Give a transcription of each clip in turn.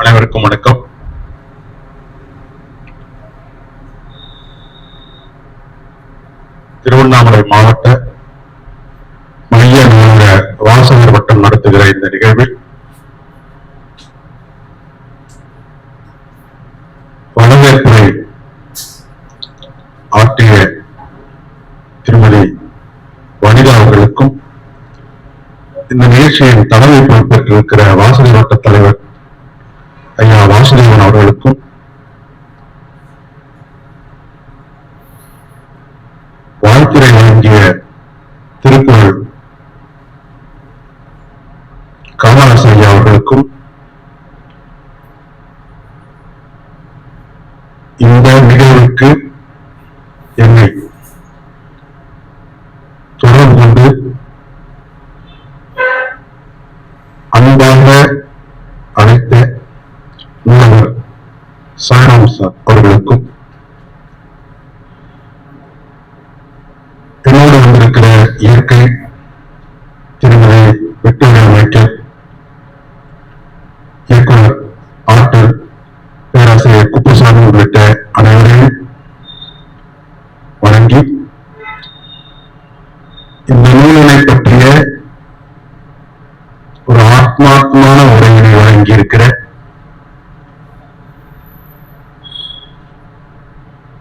அனைவருக்கும் வணக்கம். திருவண்ணாமலை மாவட்ட மைய நூலக வாசகர் வட்டம் நடத்துகிற இந்த நிகழ்வில் வரவேற்புரை ஆற்றிய திருமதி வனிதா அவர்களுக்கும் இந்த நிகழ்ச்சியின் தலைமை பொறுப்பேற்றிருக்கிற வாசகர் வட்ட தலைவர் ஐயா பேராசிரியர் உள்ளிட்ட அனைவரையும் வணங்கி இந்த நூலினை பற்றிய ஒரு ஆத்மாத்மான உரையினை வழங்கி இருக்கிற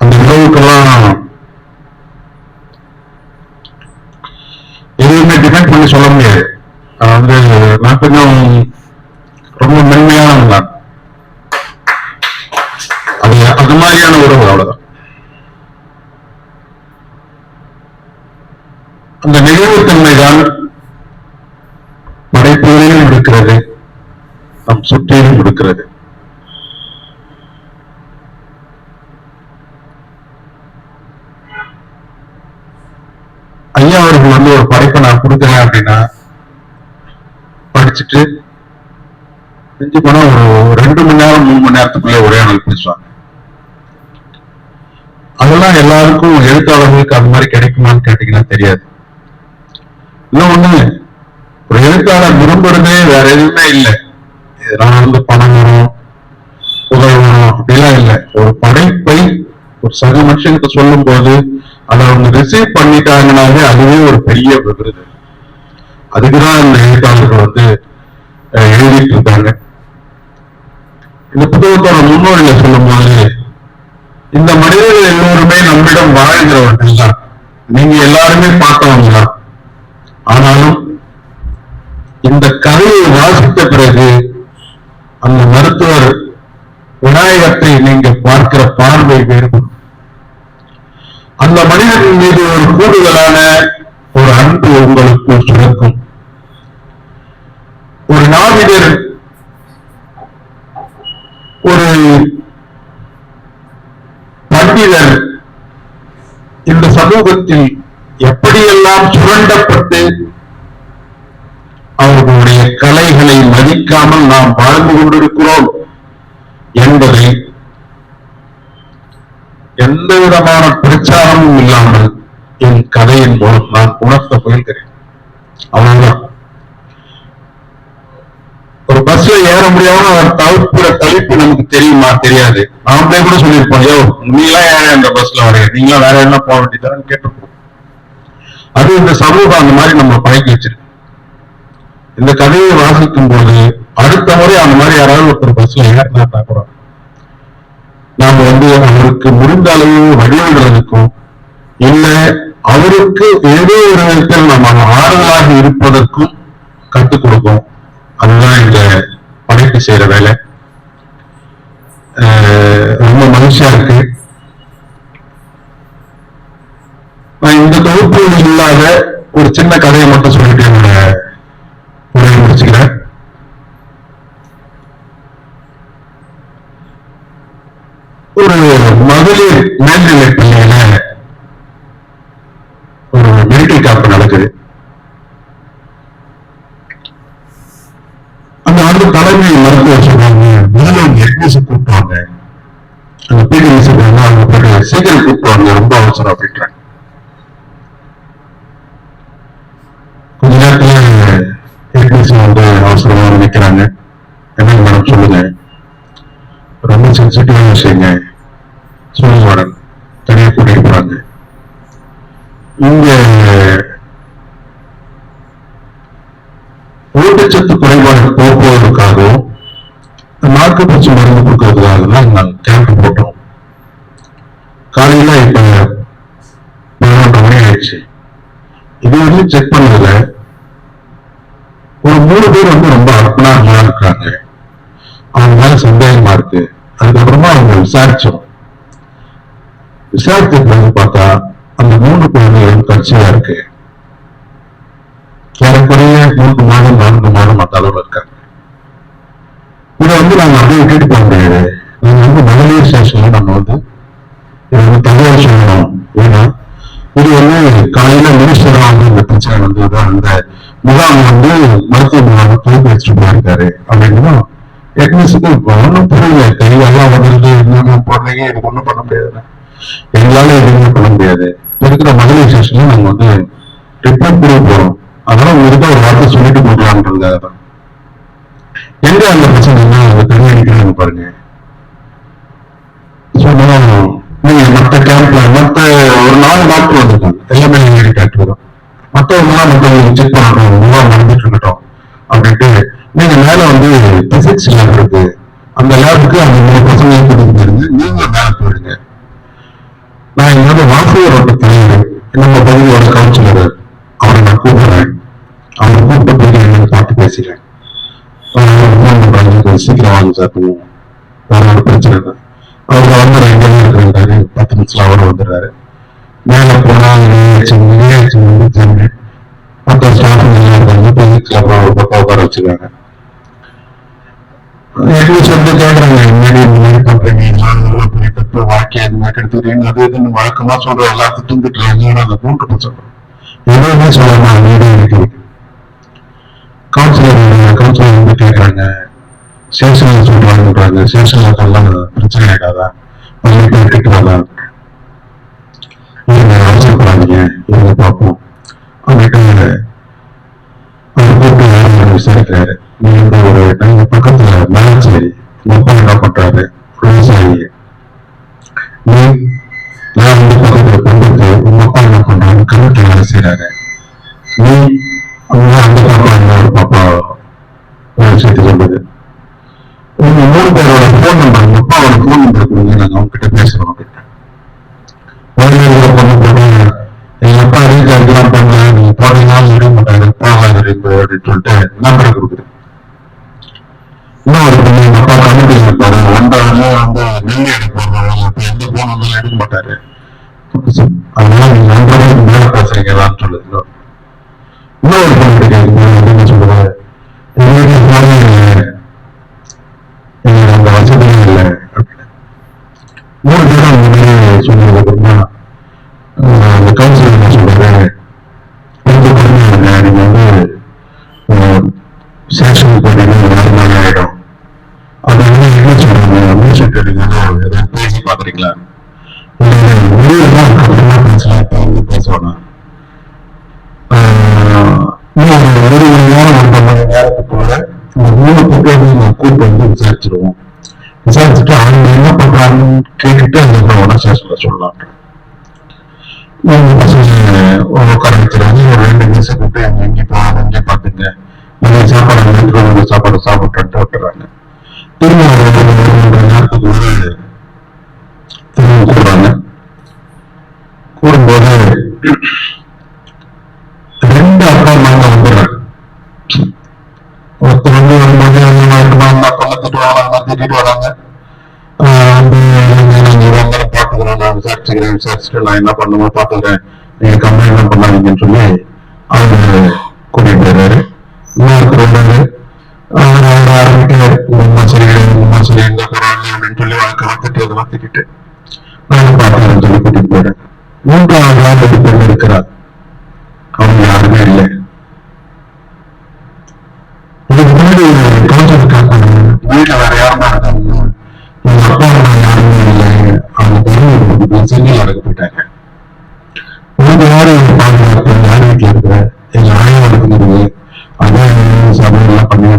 அந்த உறவுக்கெல்லாம் எதுவுமே டிபெண்ட் பண்ணி சொல்ல முடியாது நான் வந்து நான் கொஞ்சம் ரொம்ப மென்மையானவன் நான் அது அது மாதிரியான உறவு அவ்வளவுதான் அந்த நெகிழ்வுத்தன்மை தான் படைப்புகளிலும் இருக்கிறது நம் கொடுக்கிறது. ஐயா அவர்கள் வந்து ஒரு படைப்பை நான் கொடுக்குறேன் அப்படின்னா படிச்சுட்டு செஞ்சு போனா ஒரு ரெண்டு மணி நேரம் மூணு மணி நேரத்துக்குள்ள உரையாடல் பேசுவாங்க அதெல்லாம் எல்லாருக்கும் எழுத்தாளர்களுக்கு அது மாதிரி கிடைக்குமான்னு கேட்டீங்கன்னா தெரியாது. இன்னும் ஒண்ணு ஒரு எழுத்தாளர் விரும்புறதே வேற எதுவுமே இல்லை. இதெல்லாம் வந்து பணம் வரும். உதவணும் அப்படிலாம் இல்லை. ஒரு படைப்பை ஒரு சக மனுஷனுக்கு சொல்லும் போது அதை அவங்க ரிசீவ் பண்ணிட்டாங்கனாலே அதுவே ஒரு பெரிய விருது. அதுக்குதான் இந்த எழுத்தாளர்கள் வந்து எழுதிட்டு இருக்காங்க. இந்த புத்தகத்தோட முன்னோடியில சொல்லும் போது இந்த மனிதர்கள் எல்லோருமே நம்மிடம் வாழ்கிறவர்கள் தான். நீங்க எல்லாருமே பார்த்தவங்க தான். ஆனாலும் இந்த கதையை வாசித்த பிறகு அந்த மருத்துவர் விநாயகத்தை நீங்க பார்க்கிற பார்வை வேறுபடும். அந்த மனிதனின் மீது ஒரு கூடுதலான ஒரு அன்பு உங்களுக்கு சுரக்கும் ஒரு நாவிதர் ஒரு பண்டிதர் இந்த சமூகத்தில் எப்படியெல்லாம் சுரண்டப்பட்டு அவர்களுடைய கலைகளை மதிக்காமல் நாம் வாழ்ந்து கொண்டிருக்கிறோம் என்பதை எந்த விதமான பிரச்சாரமும் இல்லாமல் என் கதையின் மூலம் நான் உணர்த்த முயல்கிறேன். அவ்வளவுதான். ஒரு பஸ்ல ஏற முடியாம அவர் தவிர்க்கிற தலைப்பு நமக்கு தெரியுமா? தெரியாது. நாமளே கூட சொல்லியிருப்போம் யோ நீங்களாம் ஏன் அந்த பஸ்ல வரைய நீங்களாம் வேற என்ன போக வேண்டியதான்னு கேட்டிருக்கோம் அது இந்த சமூகம் அந்த மாதிரி நம்ம பழக்கி வச்சிருக்கு. இந்த கதையை வாசிக்கும் போது அடுத்த முறை அந்த மாதிரி யாராவது ஒருத்தர் பஸ்ல ஏற்றினா கூட நாம வந்து அவருக்கு முடிந்த அளவு வழிவிடுறதுக்கும் இல்ல அவருக்கு ஏதோ ஒரு விதத்தில் நம்ம ஆறுதலாக இருப்பதற்கும் கற்றுக் கொடுக்கும். அதுதான் இந்த படைப்பு செய்யற வேலை. அஹ் ரொம்ப மகிழ்ச்சியா இருக்கு. நான் இந்த தொகுப்பு இல்லாத ஒரு சின்ன கதையை மட்டும் சொல்லிட்டு என்னோட உரையை முடிச்சுக்கிறேன் ஒரு மகளிர் மேல்நிலை பள்ளியில ஒரு மெடிக்கல் கேம்ப் நடக்குது. அந்த ஆண்டு தலைமை மருத்துவர் சொல்றாங்க முதல்ல எட்மிஸ் கூப்பிட்டாங்க? அந்த பீடி சொல்றாங்க அவங்க போயிட்டு சீக்கிரம் கூப்பிடுவாங்க ரொம்ப அவசரம் அப்படின்றாங்க கொஞ்ச நேரத்துல எட்மிஸ் வந்து அவசரமா நிக்கிறாங்க. என்ன மேடம் சொல்லுங்க. ரொம்ப சென்சிட்டிவான விஷயங்க. சூழ்நிலை தனியாக கூட்டிட்டு போறாங்க இங்க ஊட்டச்சத்து குறைபாடு போக்குவதற்காகவும் நார்க்கப்பூச்சி மருந்து கொடுக்கறதுக்காக தான் நாங்கள் கேம்ப் போட்டோம். காலையில இப்ப பதினொன்று மணி ஆயிடுச்சு. இது வரையும் செக் பண்ணதுல ஒரு மூணு பேர் வந்து ரொம்ப அர்ப்பணமா இருக்காங்க. அவங்க மேல சந்தேகமா இருக்கு. அதுக்கப்புறமா அவங்க விசாரிச்சோம். விசாரிச்சதுக்கு வந்து பார்த்தா அந்த மூணு குழந்தைகளும் கட்சியா இருக்கு. ஏறக்குறைய மூன்று மாதம் நான்கு மாதம் அந்த அளவுல இருக்காங்க. இதை வந்து நாங்க அப்படியே விட்டுட்டு போக முடியாது. நீங்க வந்து மகளிர் ஸ்டேஷன்ல நம்ம வந்து இது வந்து தகவல் சொல்லணும் ஏன்னா இது வந்து காலையில மினிஸ்டர் வந்து இந்த பிரச்சனை வந்து அந்த முகாம் வந்து மருத்துவ முகாம் துவக்கி வச்சுட்டு போயிருக்காரு. அப்படின்னா எக்னஸுக்கு ஒன்றும் புரியல. கையெல்லாம் வந்துருது என்னென்ன போடுறீங்க எனக்கு ஒன்றும் பண்ண முடியாது எங்களால எதுவுமே பண்ண முடியாது. இருக்கிற மகளிர் செஷன்ல நம்ம வந்து ரிப்போர்ட் கொடுக்க போறோம். அதனால உங்களுக்கு ஒரு வார்த்தை சொல்லிட்டு போகலான்றதுக்காக தான். எங்க அந்த பிரச்சனைனா அந்த தண்ணி அடிக்கிறாங்க பாருங்க. நீங்க மத்த கேம்ப்ல மத்த ஒரு நாலு டாக்டர் வந்திருக்காங்க. எல்லாமே நீங்க டாக்டர் தான் மத்தவங்க மத்தவங்க செக் பண்ணணும் நடந்துட்டு இருக்கட்டும் அப்படின்ட்டு நீங்க மேல வந்து பிசிக்ஸ் லேப் இருக்கு. அந்த லேபுக்கு அந்த மூணு பசங்க கூட்டிட்டு போயிருங்க. நீங்க மேல போயிடுங்க நான் இங்க வந்து வாசகரோட தலைவர் நம்ம பகுதியோட கவுன்சிலர் அவரை நான் கூப்பிடுறேன். அவரை கூப்பிட்டு போய் என்னன்னு பார்த்து பேசுறேன் ஃபோன் சீக்கிரம் வாங்க சார் கொஞ்சம் வேற ஒரு பிரச்சனை இல்லை. அவர் வந்து எங்க இருக்கிறாரு பத்து நிமிஷத்துல அவர் வந்துடுறாரு. மேலே போனால் நிலையாச்சு வந்து மற்ற ஸ்டாஃப் ஒரு பக்கம் உட்கார வச்சிருக்காங்க எங்களுக்கு வந்து கேக்குறாங்க முன்னாடி இந்த பண்றீங்க? நான் வாழ்க்கை அது மாதிரி எடுத்துக்கிறீங்க அது இதுன்னு வழக்கமா சொல்ற எல்லாத்தையும் தூங்கிட்டு அந்த கூட்டு சொல்றோம் எதுவுமே சொல்லாம அமைதியா இருக்கு. கவுன்சிலர் கவுன்சிலர் வந்து கேட்கறாங்க சேஷன் சொல்றாங்கன்றாங்க சேஷன்லாம் பிரச்சனை ஆயிடாதா? பள்ளி பேர் திட்டுவாதா நீங்க அவசரப்படாதீங்க இவங்க பார்ப்போம். அப்படின்ட்டு அவர் கூப்பிட்டு விசாரிக்கிறாரு. போகாது அப்படின்னு சொல்லிட்டு நம்பரை இன்னொரு பொண்ணு எங்க அப்பா கமிட்டி இருப்பாரு. வந்து நெல் எடுக்க அப்ப எந்த போன் வந்தாலும் எடுக்க மாட்டாரு. அதனால நீங்க மேல பேசுறீங்களான்னு சொல்லுது இன்னொரு. பொண்ணு இன்னும் ஒரு ஒரு மணி நேரம் ஒன்றரை மணி நேரத்துக்குள்ள இந்த மூணு பேரையும் நான் கூப்பிட்டு வந்து விசாரிச்சிருவோம். விசாரிச்சுட்டு அவங்க என்ன பண்றாங்கன்னு கேட்டுட்டு அதுக்கப்புறம் உடனே சொல்ல சொல்லலாம் நீங்க பசங்க உட்கார வச்சிருவாங்க ஒரு ரெண்டு நிமிஷம் கூப்பிட்டு அங்க இங்கே போவாங்க இங்கே பாத்துங்க. நீங்க சாப்பாடு அங்க வந்து சாப்பாடு சாப்பிட்டு விட்டுறாங்க. திரும்ப ஒரு ஒரு மணி நேரத்துக்கு ஒரு திரும்ப கூப்பிடுறாங்க. கூடும்போது ரெண்டு அப்பா அம்மாங்க வந்துடுறாங்க ஒருத்தர் வந்து ஒரு மணி இருக்குமா அந்த அப்பா திட்டு வராங்க. வராங்க ஆஹ் வந்து பாத்துக்கிறேன். நான் விசாரிச்சுக்கிறேன். விசாரிச்சுட்டு நான் என்ன பண்ணுமோ பாத்துக்கிறேன். நீங்க கம்ப்ளைண்ட் எல்லாம் பண்ணாதீங்கன்னு சொல்லி அவரு கூட்டிட்டு போயிடுறாரு இன்னொருத்தர் வந்தாரு அவர் அவர் ஆரம்பிக்கிறாரு உமா சரி உமா சரி எங்க போறாங்க அப்படின்னு சொல்லி வழக்க வந்துட்டு அதெல்லாம் திட்டிட்டு நான் பாத்துக்கிறேன்னு சொல்லி கூட்டிட்டு போயிடுறேன். மூன்றாவது ஆள் ரெண்டு பேர் இருக்கிறார். அவங்க யாருமே இல்லை. போயிட்டாங்க உங்க யாரு எங்க பாதுகாப்பு யார் வீட்டுல இருக்கிற எங்க ஆயா இருக்குது அதான் சமையல் எல்லாம் பண்ணி.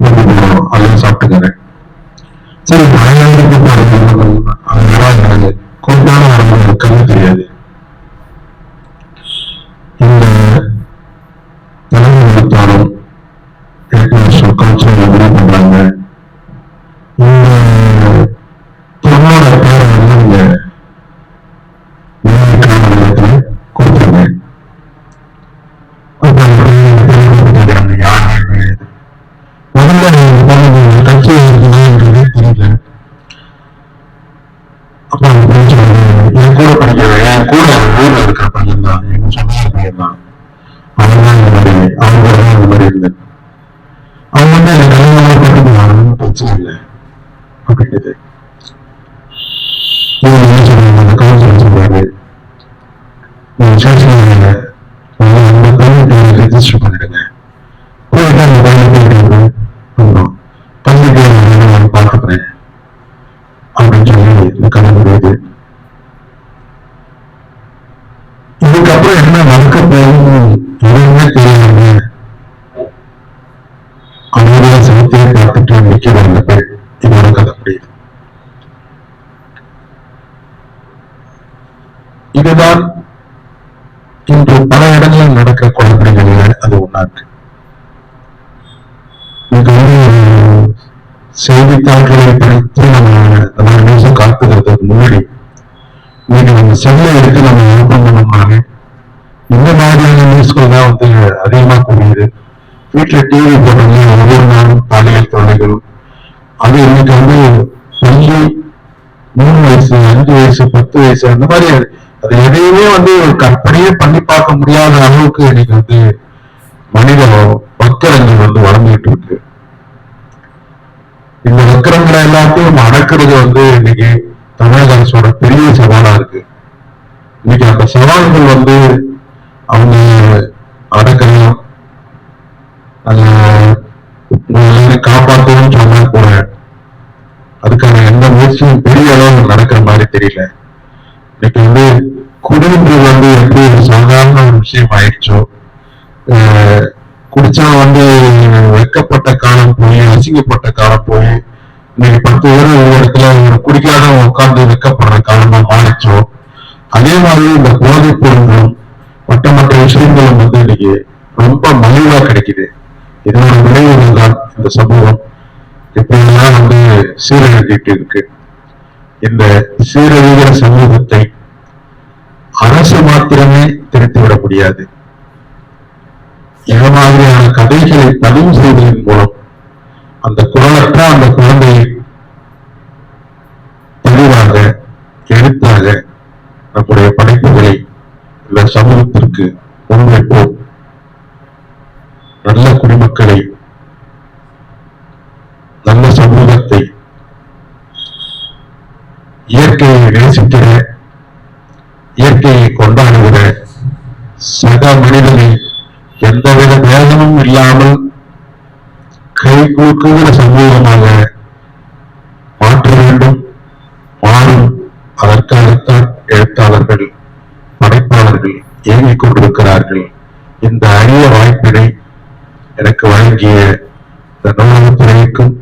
வீட்டுக்கு சாப்பிட்டுக்கிறேன். Thank you. இதுதான் இன்று பல இடங்களில் நடக்கிற குழப்படிகள்ல அது ஒன்றாக்கு செய்தித்தாள்களை படித்து நம்ம நம்ம நியூஸை காத்துக்கிறதுக்கு முன்னாடி இன்னைக்கு நம்ம செல்லை எடுத்து நம்ம ஓப்பன் பண்ணோம்னாலே இந்த மாதிரியான நியூஸ்கள் தான் வந்து அதிகமாக கூடியது. வீட்டில் டிவி போட்டோம்னா ஒவ்வொரு நாளும் பாலியல் தொல்லைகள் அது இன்னைக்கு வந்து பள்ளி மூணு வயசு அஞ்சு வயசு பத்து வயசு அந்த மாதிரி அது எதையுமே வந்து கற்பனையே பண்ணி பார்க்க முடியாத அளவுக்கு இன்னைக்கு வந்து மனித வக்கரங்கள் வந்து வளர்ந்துகிட்டு இருக்கு. இந்த வக்கரங்களை எல்லாத்தையும் அடக்குறது வந்து இன்னைக்கு தமிழக அரசோட பெரிய சவாலா இருக்கு. இன்னைக்கு அந்த சவால்கள் வந்து அவங்க அடக்கலாம் காப்பாற்றணும்னு சொன்னா கூட அதுக்கான எந்த முயற்சியும் பெரிய அளவு நடக்கிற மாதிரி தெரியல. இன்னைக்கு வந்து குடின்றது வந்து எப்படி ஒரு சாதாரண ஒரு விஷயம் ஆயிடுச்சோ குடிச்சா வந்து வெக்கப்பட்ட காலம் போய் அசிங்கப்பட்ட காலம் போய் இன்னைக்கு பத்து பேரும் ஒரு இடத்துல ஒரு குடிக்காத உட்கார்ந்து வெக்கப்படுற காலமா மாறிச்சோ அதே மாதிரி இந்த போதைப் பொருள்களும் மற்ற மற்ற விஷயங்களும் வந்து இன்னைக்கு ரொம்ப மலிவா கிடைக்குது இதனோட விளைவுகள் தான் இந்த சமூகம் இப்படியெல்லாம் வந்து சீரழிஞ்சிட்டு இருக்கு இந்த சீரழிகிற சமூகத்தை அரசு மாத்திரமே திருத்திவிட முடியாது. இது மாதிரியான கதைகளை பதிவு செய்வதன் மூலம் எந்தவித பேதமும் இல்லாமல் கை கூக்குகிற சமூகமாக மாற்ற வேண்டும். மாறும். அதற்காகத்தான் எழுத்தாளர்கள் படைப்பாளர்கள் இயங்கிக் கொண்டிருக்கிறார்கள். இந்த அரிய வாய்ப்பினை எனக்கு வழங்கிய இந்த நூலகத்துறைக்கும்